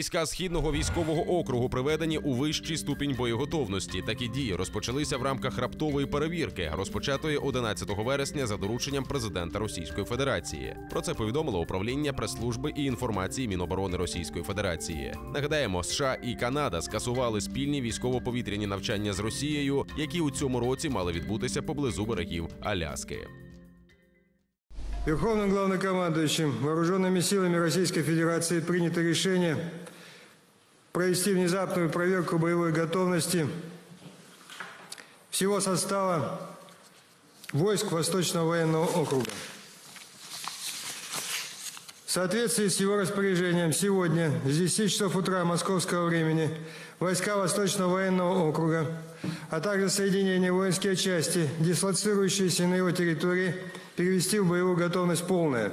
Війська східного військового округу приведені у вищий ступінь боєготовності. Такі дії розпочалися в рамках раптової перевірки, розпочатої 11 вересня за дорученням президента Російської Федерації. Про це повідомило управління прес-служби і інформації Міноборони Російської Федерації. Нагадаємо, США і Канада скасували спільні військово-повітряні навчання з Росією, які у цьому році мали відбутися поблизу берегів Аляски. Верховным главнокомандующим Вооруженными силами Российской Федерации принято решение провести внезапную проверку боевой готовности всего состава войск Восточного военного округа. В соответствии с его распоряжением сегодня с 10 часов утра московского времени войска Восточного военного округа, а также соединения воинские части, дислоцирующиеся на его территории, перевести в боевую готовность полная.